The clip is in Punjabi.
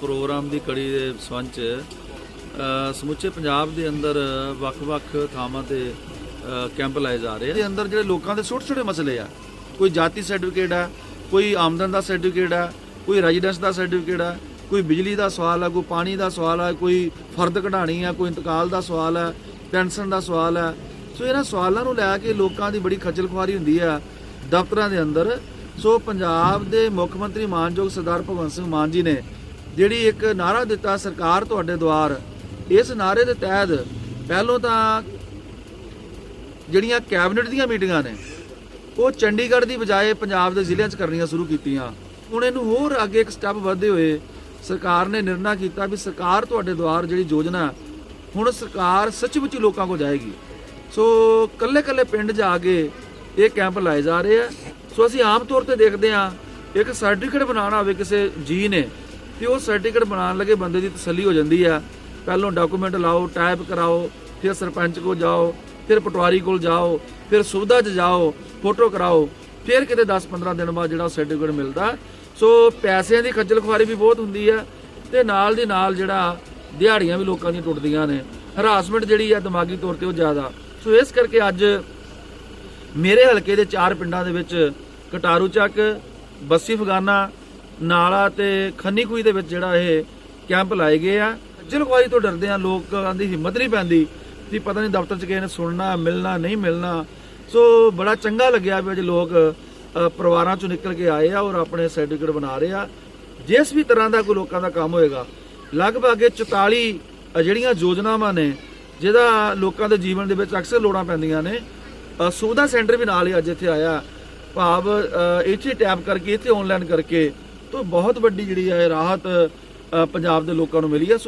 ਪ੍ਰੋਗਰਾਮ ਦੀ ਸੰਬੰਧ 'ਚ ਅ, ਸਮੁੱਚੇ ਪੰਜਾਬ ਦੇ ਅੰਦਰ ਵੱਖ-ਵੱਖ ਥਾਵਾਂ ਤੇ ਕੈਂਪ ਲਾਏ ਜਾ ਰਹੇ ਆ। ਦੇ ਅੰਦਰ ਜਿਹੜੇ ਲੋਕਾਂ ਦੇ ਛੋਟੇ-ਛੋਟੇ ਮਸਲੇ ਆ ਕੋਈ ਜਾਤੀ ਸਰਟੀਫਿਕੇਟ ਆ ਕੋਈ ਆਮਦਨ ਦਾ ਸਰਟੀਫਿਕੇਟ ਆ ਕੋਈ ਰੈਜ਼ੀਡੈਂਸ ਦਾ ਸਰਟੀਫਿਕੇਟ ਆ ਕੋਈ ਬਿਜਲੀ ਦਾ ਸਵਾਲ ਆ ਕੋਈ ਪਾਣੀ ਦਾ ਸਵਾਲ ਆ ਕੋਈ ਫਰਦ ਕਢਾਣੀ ਆ ਕੋਈ ਇੰਤਕਾਲ ਦਾ ਸਵਾਲ ਆ ਪੈਨਸ਼ਨ ਦਾ ਸਵਾਲ ਆ। ਸੋ ਇਹਨਾਂ ਸਵਾਲਾਂ ਨੂੰ ਲੈ ਕੇ ਲੋਕਾਂ ਦੀ ਬੜੀ ਖੱਜਲ ਖੁਆਰੀ ਹੁੰਦੀ ਆ ਦਫ਼ਤਰਾਂ ਦੇ ਅੰਦਰ। ਸੋ ਪੰਜਾਬ ਦੇ ਮੁੱਖ ਮੰਤਰੀ ਮਾਨਯੋਗ ਸਰਦਾਰ ਭਗਵੰਤ ਸਿੰਘ ਮਾਨ ਜੀ ਨੇ ਜਿਹੜੀ ਇੱਕ ਨਾਰਾ ਦਿੱਤਾ ਸਰਕਾਰ ਤੁਹਾਡੇ ਦੁਆਰ, ਇਸ ਨਾਰੇ ਦੇ ਤਹਿਤ ਪਹਿਲੋਂ ਤਾਂ ਜਿਹੜੀਆਂ ਕੈਬਨਿਟ ਦੀਆਂ ਮੀਟਿੰਗਾਂ ਨੇ, ਉਹ ਚੰਡੀਗੜ੍ਹ ਦੀ ਬਜਾਏ ਪੰਜਾਬ ਦੇ ਜ਼ਿਲ੍ਹਿਆਂ 'ਚ ਕਰਨੀਆਂ ਸ਼ੁਰੂ ਕੀਤੀਆਂ। ਹੁਣ ਇਹਨੂੰ ਹੋਰ ਅੱਗੇ ਇੱਕ ਸਟੈਪ ਵਧਦੇ ਹੋਏ ਸਰਕਾਰ ਨੇ ਨਿਰਣਾ ਕੀਤਾ ਵੀ ਸਰਕਾਰ ਤੁਹਾਡੇ ਦੁਆਰ ਜਿਹੜੀ ਯੋਜਨਾ, ਹੁਣ ਸਰਕਾਰ ਸੱਚਮੁੱਚ ਲੋਕਾਂ ਕੋਲ ਜਾਏਗੀ। ਸੋ ਕੱਲੇ ਕੱਲੇ ਪਿੰਡ ਜਾ ਕੇ ਇਹ ਕੈਂਪ ਲਾਏ ਜਾ ਰਹੇ ਆ। ਸੋ ਅਸੀਂ ਆਮ ਤੌਰ ਤੇ ਦੇਖਦੇ ਆ ਇੱਕ ਸਰਟੀਫਿਕੇਟ ਬਣਾਉਣਾ ਹੋਵੇ ਕਿਸੇ ਜੀ ਨੇ ਤੇ ਉਹ ਸਰਟੀਫਿਕੇਟ ਬਣਾਉਣ ਲੱਗੇ ਬੰਦੇ ਦੀ ਤਸੱਲੀ ਹੋ ਜਾਂਦੀ ਆ। ਪਹਿਲੋਂ ਡਾਕੂਮੈਂਟ ਲਾਓ ਟਾਈਪ ਕਰਾਓ, ਫਿਰ ਸਰਪੰਚ ਕੋਲ ਜਾਓ, ਫਿਰ ਪਟਵਾਰੀ ਕੋਲ ਜਾਓ, ਫਿਰ ਸੁਵਿਧਾ 'ਚ ਜਾਓ ਫੋਟੋ ਕਰਾਓ, ਫਿਰ ਕਿਤੇ 10-15 ਦਿਨ ਬਾਅਦ ਜਿਹੜਾ ਸਰਟੀਫਿਕੇਟ ਮਿਲਦਾ। ਸੋ ਪੈਸਿਆਂ ਦੀ ਖੱਜਲ ਖੁਆਰੀ ਵੀ ਬਹੁਤ ਹੁੰਦੀ ਆ ਤੇ ਨਾਲ ਦੀ ਨਾਲ ਜਿਹੜਾ ਦਿਹਾੜੀਆਂ ਵੀ ਲੋਕਾਂ ਦੀਆਂ ਟੁੱਟਦੀਆਂ ਨੇ। ਹਰਾਸਮੈਂਟ ਜਿਹੜੀ ਆ ਦਿਮਾਗੀ ਤੌਰ ਤੇ ਉਹ ਜ਼ਿਆਦਾ। ਸੋ ਇਸ ਕਰਕੇ ਅੱਜ ਮੇਰੇ ਹਲਕੇ ਦੇ ਚਾਰ ਪਿੰਡਾਂ ਦੇ ਵਿੱਚ ਕਟਾਰੂ ਚੱਕ, ਬੱਸੀ ਫਗਾਨਾ ਨਾਲਾ ਤੇ ਖੰਨੀ ਖੂਈ ਦੇ ਵਿੱਚ ਜਿਹੜਾ ਇਹ ਕੈਂਪ ਲਾਏ ਗਏ ਆ। ਖੱਜਲ ਖੁਆਰੀ ਤੋਂ ਡਰਦੇ ਆ ਲੋਕਾਂ ਦੀ ਹਿੰਮਤ ਨਹੀਂ ਪੈਂਦੀ ਕਿ ਪਤਾ ਨਹੀਂ ਦਫ਼ਤਰ 'ਚ ਕਿਸੇ ਨੇ ਸੁਣਨਾ, ਮਿਲਣਾ, ਨਹੀਂ ਮਿਲਣਾ। ਸੋ ਬੜਾ ਚੰਗਾ ਲੱਗਿਆ ਵੀ ਅੱਜ ਲੋਕ ਪਰਿਵਾਰਾਂ 'ਚੋਂ ਨਿਕਲ ਕੇ ਆਏ ਆ ਔਰ ਆਪਣੇ ਸਰਟੀਫਿਕੇਟ ਬਣਾ ਰਹੇ ਆ। ਜਿਸ ਵੀ ਤਰ੍ਹਾਂ ਦਾ ਕੋਈ ਲੋਕਾਂ ਦਾ ਕੰਮ ਹੋਏਗਾ, ਲਗਭਗ ਇਹ 44 ਜਿਹੜੀਆਂ ਯੋਜਨਾਵਾਂ ਨੇ, ਜਿਹਦਾ ਲੋਕਾਂ ਦੇ ਜੀਵਨ ਦੇ ਵਿੱਚ ਅਕਸਰ ਲੋੜਾਂ ਪੈਂਦੀਆਂ ਨੇ ਸੁਵਿਧਾ ਸੈਂਟਰ ਵੀ ਨਾਲ ਹੀ ਅੱਜ ਇੱਥੇ ਆਇਆ। ਭਾਵ ਇੱਥੇ ਟੈਪ ਕਰਕੇ, ਇੱਥੇ ਆਨਲਾਈਨ ਕਰਕੇ ਤੋਂ ਬਹੁਤ ਵੱਡੀ ਜਿਹੜੀ ਹੈ ਰਾਹਤ ਪੰਜਾਬ ਦੇ ਲੋਕਾਂ ਨੂੰ ਮਿਲੀ ਹੈ। ਸੋ